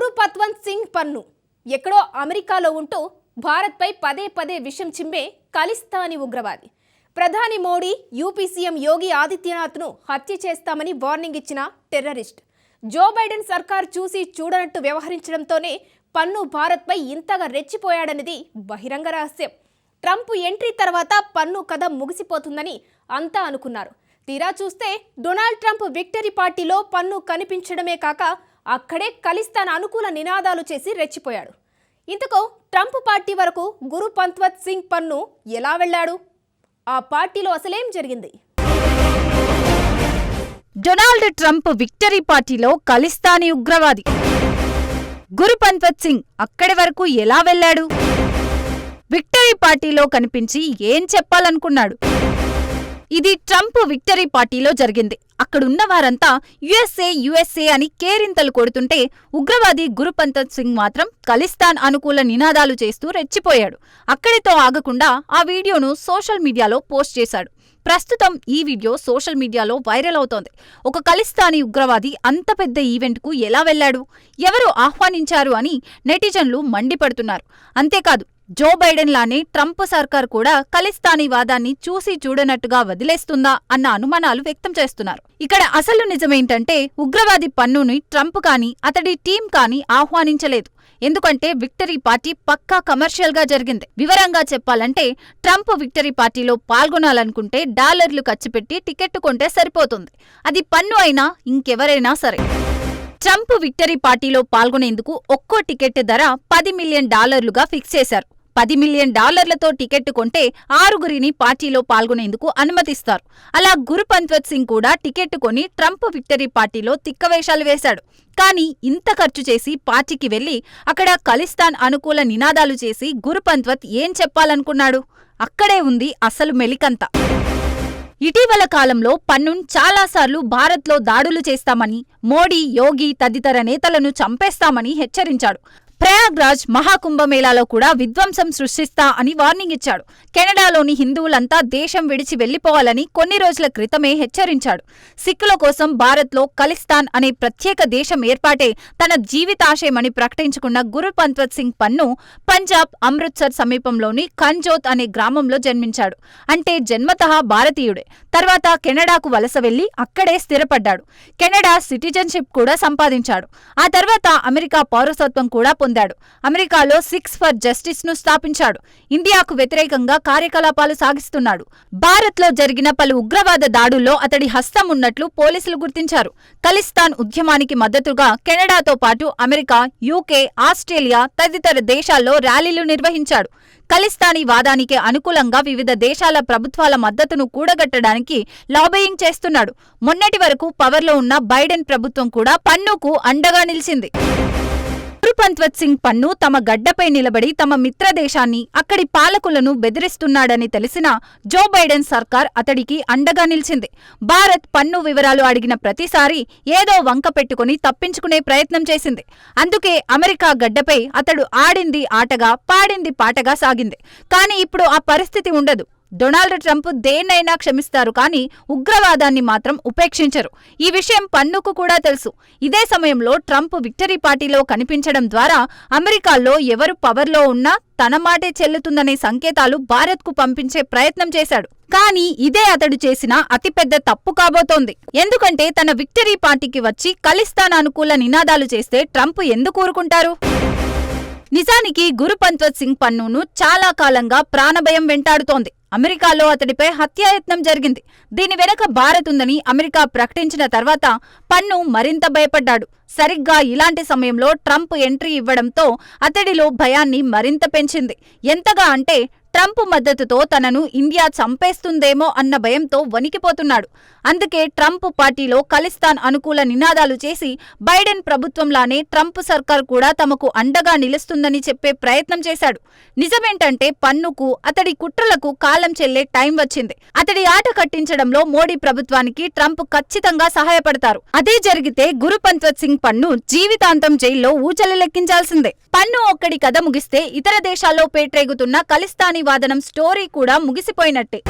గురు పత్వంత్ సింగ్ పన్ను. ఎక్కడో అమెరికాలో ఉంటూ భారత్పై పదే పదే విషం చిమ్మే ఖలిస్తానీ ఉగ్రవాది. ప్రధాని మోడీ యూపీ సీఎం యోగి ఆదిత్యనాథ్ను హత్య చేస్తామని వార్నింగ్ ఇచ్చిన టెర్రరిస్ట్. జో బైడెన్ సర్కార్ చూసి చూడనట్టు వ్యవహరించడంతోనే పన్ను భారత్పై ఇంతగా రెచ్చిపోయాడనేది బహిరంగ రహస్యం. ట్రంప్ ఎంట్రీ తర్వాత పన్ను కథ ముగిసిపోతుందని అంతా అనుకున్నారు. తీరా చూస్తే డొనాల్డ్ ట్రంప్ విక్టరీ పార్టీలో పన్ను కనిపించడమే కాక అక్కడే కలిస్తాన్ అనుకూల నినాదాలు చేసి రెచ్చిపోయాడు. ఇంతకు ట్రంప్ పార్టీ వరకు గురు పంత్వత్ సింగ్ పన్ను ఎలా వెళ్ళాడు ఆ పార్టీలో అసలేం జరిగింది? డొనాల్డ్ ట్రంప్ విక్టరీ పార్టీలో ఖలిస్తానీ ఉగ్రవాది. గురు పంత్వత్ సింగ్ అక్కడి వరకు ఎలా వెళ్ళాడు విక్టరీ పార్టీలో కనిపించి ఏం చెప్పాలనుకున్నాడు? ఇది ట్రంప్ విక్టరీ పార్టీలో జరిగింది. అక్కడున్న వారంతా యుఎస్ఏ యుఎస్ఏ అని కేరింతలు కొడుతుంటే ఉగ్రవాది గురుపంంతత్ సింగ్ మాత్రం ఖలిస్తాన్ అనుకూల నినాదాలు చేస్తూ రెచ్చిపోయాడు. అక్కడితో ఆగకుండా ఆ వీడియోను సోషల్ మీడియాలో పోస్ట్ చేశాడు. ప్రస్తుతం ఈ వీడియో సోషల్ మీడియాలో వైరల్ అవుతోంది. ఒక ఖలిస్తానీ ఉగ్రవాది అంత పెద్ద ఈవెంట్కు ఎలా వెళ్ళాడు ఎవరు ఆహ్వానించారు అని నెటిజన్లు మండిపడుతున్నారు. అంతేకాదు జో బైడెన్ లానే ట్రంప్ సర్కార్ కూడా ఖలిస్తానీ వాదాన్ని చూసి చూడనట్టుగా వదిలేస్తుందా అన్న అనుమానాలు వ్యక్తం చేస్తున్నారు. ఇక్కడ అసలు నిజమేంటంటే ఉగ్రవాది పన్నుని ట్రంప్ కాని అతడి టీం కాని ఆహ్వానించలేదు. ఎందుకంటే విక్టరీ పార్టీ పక్కా కమర్షియల్గా జరిగింది. వివరంగా చెప్పాలంటే ట్రంప్ విక్టరీ పార్టీలో పాల్గొనాలనుకుంటే డాలర్లు ఖర్చుపెట్టి టికెట్ కొంటే సరిపోతుంది. అది పన్ను అయినా ఇంకెవరైనా సరే. ట్రంప్ విక్టరీ పార్టీలో పాల్గొనేందుకు ఒక్కో టికెట్ ధర పది మిలియన్ డాలర్లుగా ఫిక్స్ చేశారు. పది మిలియన్ డాలర్లతో టికెట్టు కొంటే ఆరుగురిని పార్టీలో పాల్గొనేందుకు అనుమతిస్తారు. అలా గురు పంత్వత్ సింగ్ కూడా టికెట్టు కొని ట్రంప్ విక్టరీ పార్టీలో తిక్కవేషాలు వేశాడు. కానీ ఇంత ఖర్చు చేసి పార్టీకి వెళ్ళి అక్కడ ఖలిస్తాన్ అనుకూల నినాదాలు చేసి గురు పంత్వత్ ఏం చెప్పాలనుకున్నాడు? అక్కడే ఉంది అసలు మెలికంత. ఇటీవల కాలంలో పన్నున్ చాలాసార్లు భారత్లో దాడులు చేస్తామని మోడీ యోగి తదితర నేతలను చంపేస్తామని హెచ్చరించాడు. ప్రయాగ్రాజ్ మహాకుంభమేళాలో కూడా విధ్వంసం సృష్టిస్తా అని వార్నింగ్ ఇచ్చాడు. కెనడాలోని హిందువులంతా దేశం విడిచి వెళ్ళిపోవాలని కొన్ని రోజుల క్రితమే హెచ్చరించాడు. సిక్కుల కోసం భారత్లో ఖలిస్తాన్ అనే ప్రత్యేక దేశం ఏర్పాటే తన జీవితాశయమని ప్రకటించుకున్న గురు పంత్వత్ సింగ్ పన్ను పంజాబ్ అమృత్సర్ సమీపంలోని ఖంజోత్ అనే గ్రామంలో జన్మించాడు. అంటే జన్మతః భారతీయుడే. తర్వాత కెనడాకు వలస వెళ్ళి అక్కడే స్థిరపడ్డాడు. కెనడా సిటిజన్షిప్ కూడా సంపాదించాడు. ఆ తర్వాత అమెరికా పౌరసత్వం కూడా పొందాడు. అమెరికాలో సిక్స్ ఫర్ జస్టిస్ను స్థాపించాడు. ఇండియాకు వ్యతిరేకంగా కార్యకలాపాలు సాగిస్తున్నాడు. భారత్లో జరిగిన పలు ఉగ్రవాద దాడుల్లో అతడి హస్తం ఉన్నట్లు పోలీసులు గుర్తించారు. ఖలిస్తాన్ ఉద్యమానికి మద్దతుగా కెనడాతో పాటు అమెరికా యూకే ఆస్ట్రేలియా తదితర దేశాల్లో ర్యాలీలు నిర్వహించాడు. ఖలిస్తానీ వాదానికి అనుకూలంగా వివిధ దేశాల ప్రభుత్వాల మద్దతును కూడగట్టడానికి లాబయింగ్ చేస్తున్నాడు. మొన్నటి వరకు పవర్లో ఉన్న బైడెన్ ప్రభుత్వం కూడా పన్నుకు అండగా నిలిచింది. పంత్వత్ సింగ్ పన్ను తమ గడ్డపై నిలబడి తమ మిత్రదేశాన్ని అక్కడి పాలకులను బెదిరిస్తున్నాడని తెలిసిన జో బైడెన్ సర్కార్ అతడికి అండగా నిలిచింది. భారత్ పన్ను వివరాలు అడిగిన ప్రతిసారి ఏదో వంక పెట్టుకుని తప్పించుకునే ప్రయత్నం చేసింది. అందుకే అమెరికా గడ్డపై అతడు ఆడింది ఆటగా పాడింది పాటగా సాగింది. కానీ ఇప్పుడు ఆ పరిస్థితి ఉండదు. డొనాల్డ్ ట్రంప్ దేన్నైనా క్షమిస్తారు కానీ ఉగ్రవాదాన్ని మాత్రం ఉపేక్షించరు. ఈ విషయం పన్నుకు కూడా తెలుసు. ఇదే సమయంలో ట్రంప్ విక్టరీ పార్టీలో కనిపించడం ద్వారా అమెరికాలో ఎవరు పవర్లో ఉన్నా తన మాటే చెల్లుతుందనే సంకేతాలు భారత్కు పంపించే ప్రయత్నం చేశాడు. కానీ ఇదే అతడు చేసిన అతిపెద్ద తప్పు కాబోతోంది. ఎందుకంటే తన విక్టరీ పార్టీకి వచ్చి ఖలిస్తాన్ అనుకూల నినాదాలు చేస్తే ట్రంప్ ఎందుకు ఊరుకుంటారు? నిజానికి గురు పంత్వత్ సింగ్ పన్నును చాలా కాలంగా ప్రాణభయం వెంటాడుతోంది. అమెరికాలో అతడిపై హత్యాయత్నం జరిగింది. దీని వెనక భారత్ ఉందని అమెరికా ప్రకటించిన తర్వాత పన్ను మరింత భయపడ్డాడు. సరిగ్గా ఇలాంటి సమయంలో ట్రంప్ ఎంట్రీ ఇవ్వడంతో అతడిలో భయాన్ని మరింత పెంచింది. ఎంతగా అంటే ట్రంప్ మద్దతుతో తనను ఇండియా చంపేస్తుందేమో అన్న భయంతో వణికిపోతున్నాడు. అందుకే ట్రంప్ పార్టీలో ఖలిస్తాన్ అనుకూల నినాదాలు చేసి బైడెన్ ప్రభుత్వంలానే ట్రంప్ సర్కార్ కూడా తమకు అండగా నిలుస్తుందని చెప్పే ప్రయత్నం చేశాడు. నిజమేంటంటే పన్నుకు అతడి కుట్రలకు కాలం చెల్లే టైం వచ్చింది. అతడి ఆట కట్టించడంలో మోడీ ప్రభుత్వానికి ట్రంప్ ఖచ్చితంగా సహాయపడతారు. అదే జరిగితే గురు పంత్వత్ సింగ్ పన్ను జీవితాంతం జైల్లో ఊచలు లెక్కించాల్సిందే పన్ను ఒక్కడి కథ ముగిస్తే ఇతర దేశాల్లో పేట్రేగుతున్న ఖలిస్తానీ వాదనం స్టోరీ కూడా ముగిసిపోయినట్టే.